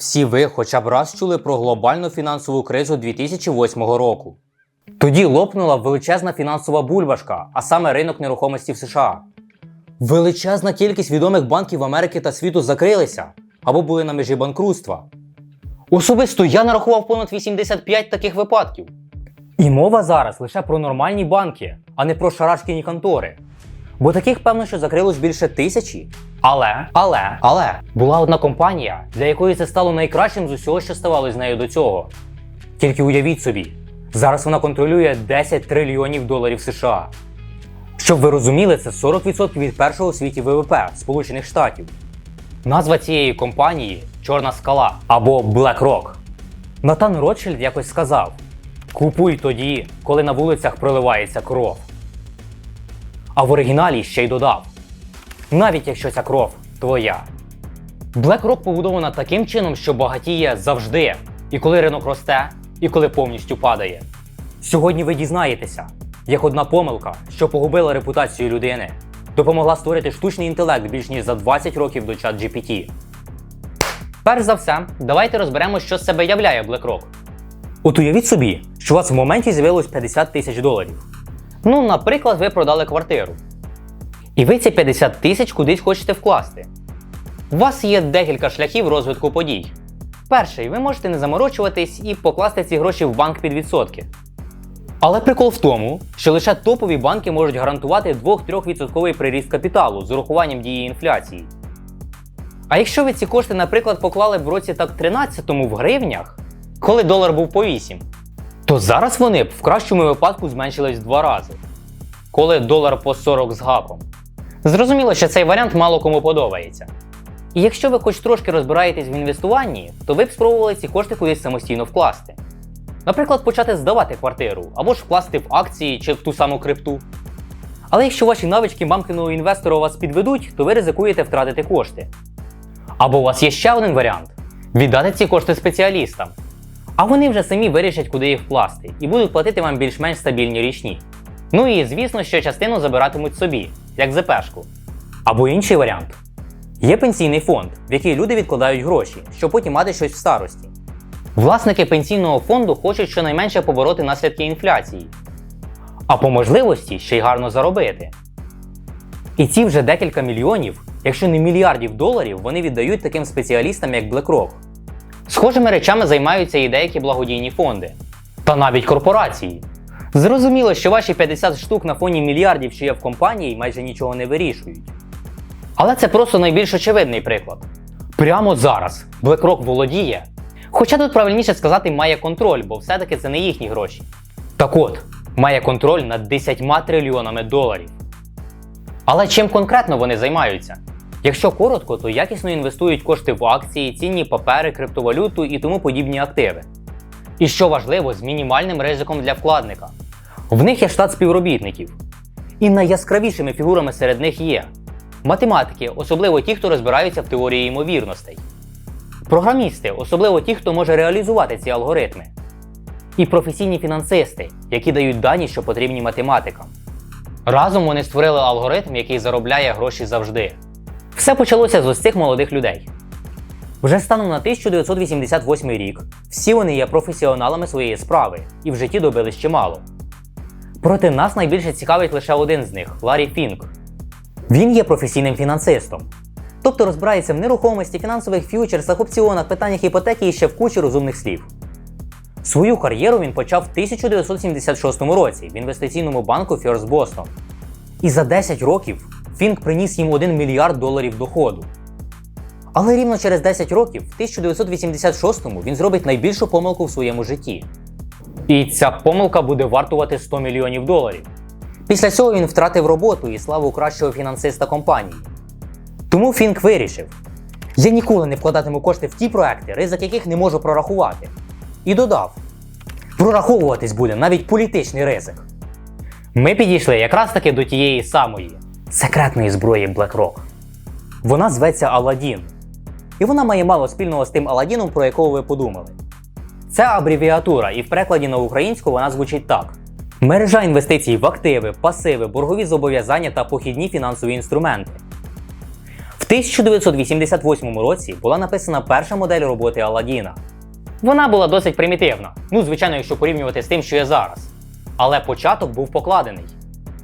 Всі ви хоча б раз чули про глобальну фінансову кризу 2008 року. Тоді лопнула величезна фінансова бульбашка, а саме ринок нерухомості в США. Величезна кількість відомих банків Америки та світу закрилися або були на межі банкрутства. Особисто я нарахував понад 85 таких випадків. І мова зараз лише про нормальні банки, а не про шарашкіні контори. Бо таких, певно, що закрилось більше тисячі. Але, але, але була одна компанія, для якої це стало найкращим з усього, що ставалось з нею до цього. Тільки уявіть собі, зараз вона контролює 10 трильйонів доларів США. Щоб ви розуміли, це 40% від першого у світі ВВП Сполучених Штатів. Назва цієї компанії Чорна скала або BlackRock. Натан Ротшильд якось сказав: Купуй тоді, коли на вулицях проливається кров. А в оригіналі ще й додав: навіть якщо ця кров твоя. BlackRock побудована таким чином, що багатіє завжди, і коли ринок росте, і коли повністю падає. Сьогодні ви дізнаєтеся, як одна помилка, що погубила репутацію людини, допомогла створити штучний інтелект більш ніж за 20 років до чат GPT. Перш за все, давайте розберемо, що з себе являє BlackRock. От уявіть собі, що у вас в моменті з'явилось 50 тисяч доларів. Ну, наприклад, ви продали квартиру. І ви ці 50 тисяч кудись хочете вкласти. У вас є декілька шляхів розвитку подій. Перший, ви можете не заморочуватись і покласти ці гроші в банк під відсотки. Але прикол в тому, що лише топові банки можуть гарантувати 2-3% приріст капіталу з урахуванням дії інфляції. А якщо ви ці кошти, наприклад, поклали в році так 13-му в гривнях, коли долар був по 8, то зараз вони б в кращому випадку зменшились в два рази, коли долар по 40 з гаком. Зрозуміло, що цей варіант мало кому подобається. І якщо ви хоч трошки розбираєтесь в інвестуванні, то ви б спробували ці кошти кудись самостійно вкласти. Наприклад, почати здавати квартиру або ж вкласти в акції чи в ту саму крипту. Але якщо ваші навички мамкиного інвестора вас підведуть, то ви ризикуєте втратити кошти. Або у вас є ще один варіант віддати ці кошти спеціалістам. А вони вже самі вирішать, куди їх вкласти, і будуть платити вам більш-менш стабільні річні. Ну і звісно, що частину забиратимуть собі, як ЗПшку. Або інший варіант. Є пенсійний фонд, в який люди відкладають гроші, щоб потім мати щось в старості. Власники пенсійного фонду хочуть щонайменше побороти наслідки інфляції, а по можливості ще й гарно заробити. І ці вже декілька мільйонів, якщо не мільярдів доларів, вони віддають таким спеціалістам, як BlackRock. Схожими речами займаються і деякі благодійні фонди, та навіть корпорації. Зрозуміло, що ваші 50 штук на фоні мільярдів, що є в компанії, майже нічого не вирішують. Але це просто найбільш очевидний приклад. Прямо зараз BlackRock володіє, хоча тут правильніше сказати має контроль, бо все-таки це не їхні гроші. Так от, має контроль над 10 трильйонами доларів. Але чим конкретно вони займаються? Якщо коротко, то якісно інвестують кошти в акції, цінні папери, криптовалюту і тому подібні активи. І що важливо, з мінімальним ризиком для вкладника. В них є штат співробітників. І найяскравішими фігурами серед них є математики, особливо ті, хто розбираються в теорії ймовірностей, програмісти, особливо ті, хто може реалізувати ці алгоритми, і професійні фінансисти, які дають дані, що потрібні математикам. Разом вони створили алгоритм, який заробляє гроші завжди. Все почалося з ось цих молодих людей. Вже станом на 1988 рік всі вони є професіоналами своєї справи і в житті добились чимало. Проте нас найбільше цікавить лише один з них Ларі Фінк. Він є професійним фінансистом. Тобто розбирається в нерухомості, фінансових ф'ючерсах, опціонах, питаннях іпотеки і ще в кучі розумних слів. Свою кар'єру він почав в 1976 році в інвестиційному банку First Boston. І за 10 років Фінк приніс їм 1 мільярд доларів доходу. Але рівно через 10 років, в 1986-му, він зробить найбільшу помилку в своєму житті. І ця помилка буде вартувати 100 мільйонів доларів. Після цього він втратив роботу і славу кращого фінансиста компанії. Тому Фінк вирішив: я ніколи не вкладатиму кошти в ті проекти, ризик яких не можу прорахувати. І додав: прораховуватись буде навіть політичний ризик. Ми підійшли якраз таки до тієї самої секретної зброї BlackRock. Вона зветься Аладдін. І вона має мало спільного з тим Аладдіном, про якого ви подумали. Це абревіатура, і в перекладі на українську вона звучить так: мережа інвестицій в активи, пасиви, боргові зобов'язання та похідні фінансові інструменти. В 1988 році була написана перша модель роботи Аладдіна. Вона була досить примітивна, ну, звичайно, якщо порівнювати з тим, що є зараз. Але початок був покладений.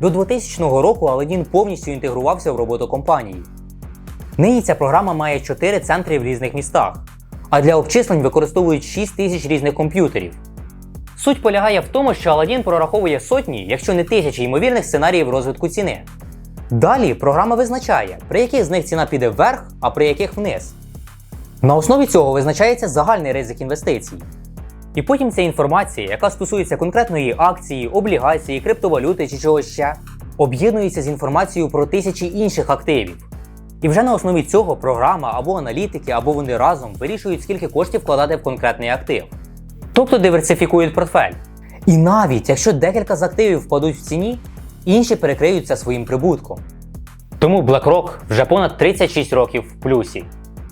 До 2000 року Аладдін повністю інтегрувався в роботу компанії. Нині ця програма має 4 центри в різних містах, а для обчислень використовують 6 тисяч різних комп'ютерів. Суть полягає в тому, що Аладдін прораховує сотні, якщо не тисячі ймовірних сценаріїв розвитку ціни. Далі програма визначає, при яких з них ціна піде вверх, а при яких вниз. На основі цього визначається загальний ризик інвестицій. І потім ця інформація, яка стосується конкретної акції, облігації, криптовалюти чи чогось ще, об'єднується з інформацією про тисячі інших активів. І вже на основі цього програма або аналітики, або вони разом вирішують, скільки коштів вкладати в конкретний актив. Тобто диверсифікують портфель. І навіть якщо декілька з активів впадуть в ціні, інші перекриються своїм прибутком. Тому BlackRock вже понад 36 років в плюсі.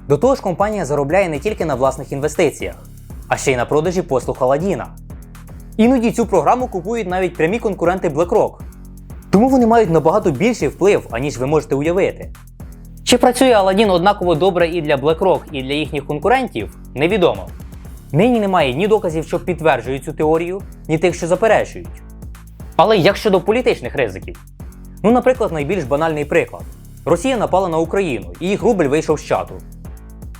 До того ж, компанія заробляє не тільки на власних інвестиціях, а ще й на продажі послуг Аладдіна. Іноді цю програму купують навіть прямі конкуренти BlackRock. Тому вони мають набагато більший вплив, аніж ви можете уявити. Чи працює Аладдін однаково добре і для BlackRock, і для їхніх конкурентів, невідомо. Нині немає ні доказів, що підтверджують цю теорію, ні тих, що заперечують. Але як щодо політичних ризиків? Ну, наприклад, найбільш банальний приклад: Росія напала на Україну, і їх рубль вийшов з чату.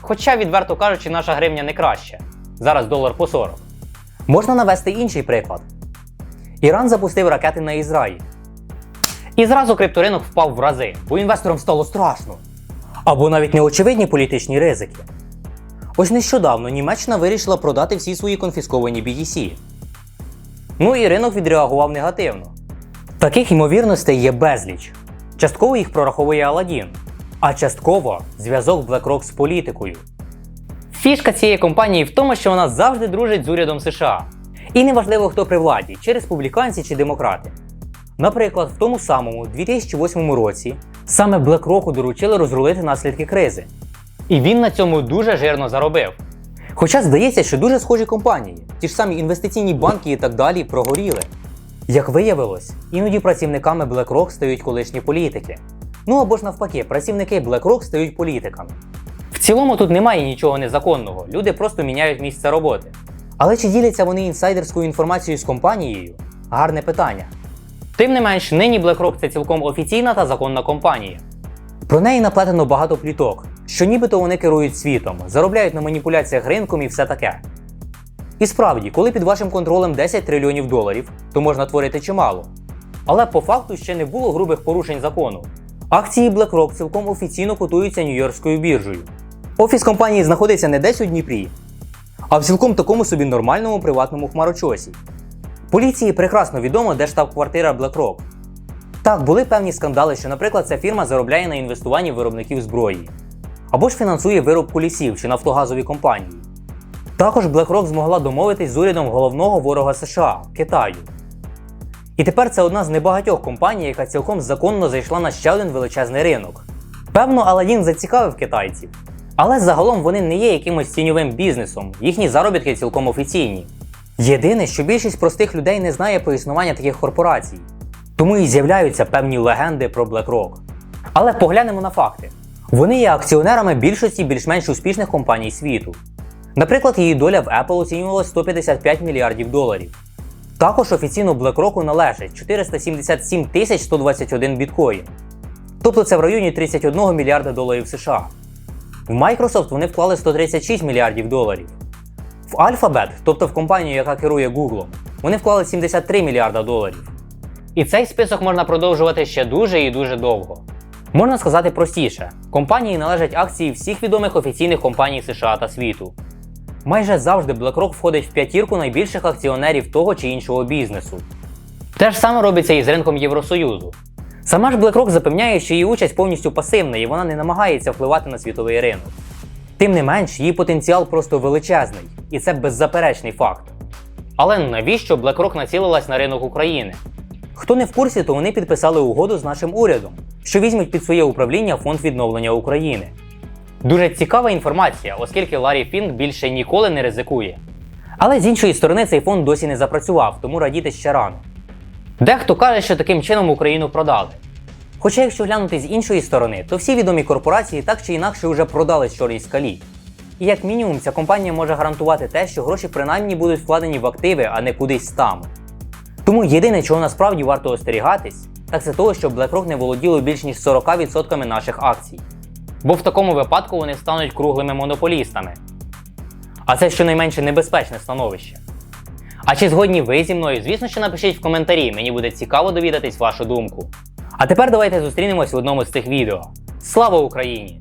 Хоча, відверто кажучи, наша гривня не краща. Зараз долар по 40. Можна навести інший приклад. Іран запустив ракети на Ізраїль. І зразу крипторинок впав в рази, бо інвесторам стало страшно. Або навіть неочевидні політичні ризики. Ось нещодавно Німеччина вирішила продати всі свої конфісковані BTC. Ну і ринок відреагував негативно. Таких ймовірностей є безліч. Частково їх прораховує Аладдін, а частково зв'язок BlackRock з політикою. Фішка цієї компанії в тому, що вона завжди дружить з урядом США. І неважливо, хто при владі, чи республіканці, чи демократи. Наприклад, в тому самому 2008 році саме BlackRock доручили розрулити наслідки кризи. І він на цьому дуже жирно заробив. Хоча здається, що дуже схожі компанії, ті ж самі інвестиційні банки і так далі, прогоріли. Як виявилось, іноді працівниками BlackRock стають колишні політики. Ну або ж навпаки, працівники BlackRock стають політиками. В цілому тут немає нічого незаконного, люди просто міняють місце роботи. Але чи діляться вони інсайдерською інформацією з компанією? Гарне питання. Тим не менш, нині BlackRock це цілком офіційна та законна компанія. Про неї наплетено багато пліток, що нібито вони керують світом, заробляють на маніпуляціях ринком і все таке. І справді, коли під вашим контролем 10 трильйонів доларів, то можна творити чимало. Але по факту ще не було грубих порушень закону. Акції BlackRock цілком офіційно котуються Нью-Йоркською біржею. Офіс компанії знаходиться не десь у Дніпрі, а в цілком такому собі нормальному приватному хмарочосі. Поліції прекрасно відомо, де штаб-квартира BlackRock. Так, були певні скандали, що, наприклад, ця фірма заробляє на інвестуванні виробників зброї, або ж фінансує виробку лісів чи нафтогазові компанії. Також BlackRock змогла домовитись з урядом головного ворога США Китаю. І тепер це одна з небагатьох компаній, яка цілком законно зайшла на ще один величезний ринок. Певно, Аладдін зацікавив китайців. Але загалом вони не є якимось тіньовим бізнесом, їхні заробітки цілком офіційні. Єдине, що більшість простих людей не знає про існування таких корпорацій. Тому і з'являються певні легенди про BlackRock. Але поглянемо на факти. Вони є акціонерами більшості більш-менш успішних компаній світу. Наприклад, її доля в Apple оцінювалась 155 мільярдів доларів. Також офіційно BlackRock належить 477 тисяч 121 біткоін. Тобто це в районі 31 мільярда доларів США. В Microsoft вони вклали 136 мільярдів доларів. В Alphabet, тобто в компанію, яка керує Google, вони вклали 73 мільярда доларів. І цей список можна продовжувати ще дуже і дуже довго. Можна сказати простіше: компанії належать акції всіх відомих офіційних компаній США та світу. Майже завжди BlackRock входить в п'ятірку найбільших акціонерів того чи іншого бізнесу. Те ж саме робиться і з ринком Євросоюзу. Сама ж BlackRock запевняє, що її участь повністю пасивна і вона не намагається впливати на світовий ринок. Тим не менш, її потенціал просто величезний, і це беззаперечний факт. Але навіщо BlackRock націлилась на ринок України? Хто не в курсі, то вони підписали угоду з нашим урядом, що візьмуть під своє управління фонд відновлення України. Дуже цікава інформація, оскільки Ларі Фінк більше ніколи не ризикує. Але з іншої сторони цей фонд досі не запрацював, тому радіти ще рано. Дехто каже, що таким чином Україну продали. Хоча, якщо глянути з іншої сторони, то всі відомі корпорації так чи інакше вже продались чорній скалі. І як мінімум ця компанія може гарантувати те, що гроші принаймні будуть вкладені в активи, а не кудись там. Тому єдине, чого насправді варто остерігатись, так це того, що BlackRock не володіло більш ніж 40% наших акцій. Бо в такому випадку вони стануть круглими монополістами. А це щонайменше небезпечне становище. А чи згодні ви зі мною? Звісно, що напишіть в коментарі, мені буде цікаво довідатись вашу думку. А тепер давайте зустрінемось в одному з цих відео. Слава Україні!